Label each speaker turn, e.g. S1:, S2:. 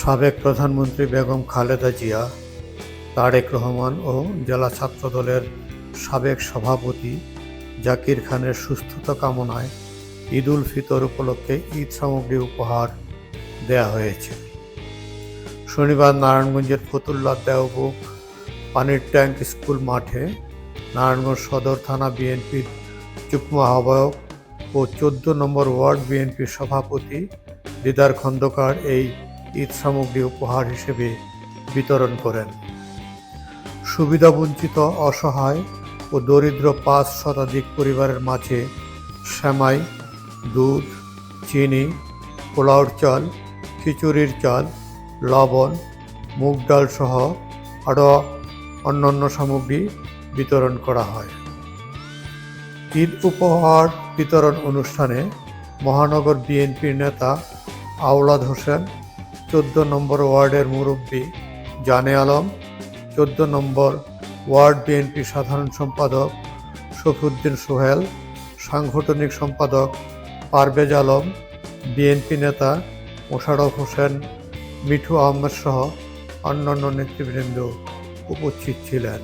S1: সাবেক প্রধানমন্ত্রী বেগম খালেদা জিয়া, তারেক রহমান ও জেলা ছাত্রদলের সাবেক সভাপতি জাকির খানের সুস্থতা কামনায় ঈদ উল ফিতর উপলক্ষে ঈদ সামগ্রী উপহার দেয়া হয়েছে। শনিবার নারায়ণগঞ্জের ফতুল্লা দেওবুক পানির ট্যাঙ্ক স্কুল মাঠে নারায়ণগঞ্জ সদর থানা বিএনপির যুগ্ম আহ্বায়ক ও চোদ্দ নম্বর ওয়ার্ড বিএনপির সভাপতি দিদার খন্দকার এই ঈদ সামগ্রী উপহার হিসেবে বিতরণ করেন। সুবিধাবঞ্চিত, অসহায় ও দরিদ্র পাঁচ শতাধিক পরিবারের মাঝে শ্যামাই দুধ, চিনি, পোলাওর চাল, খিচুড়ির চাল, লবণ, মুগ ডাল সহ আরও অন্যান্য সামগ্রী বিতরণ করা হয়। ঈদ উপহার বিতরণ অনুষ্ঠানে মহানগর বিএনপির নেতা আওলাদ হোসেন চোদ্দ নম্বর ওয়ার্ডের মুরব্বী জানে আলম, চোদ্দ নম্বর ওয়ার্ড বিএনপি সাধারণ সম্পাদক শফিউদ্দিন সোহেল, সাংগঠনিক সম্পাদক পারভেজ আলম, বিএনপি নেতা মোশারফ হোসেন, মিঠু আহমেদ সহ অন্যান্য নেতৃবৃন্দ উপস্থিত ছিলেন।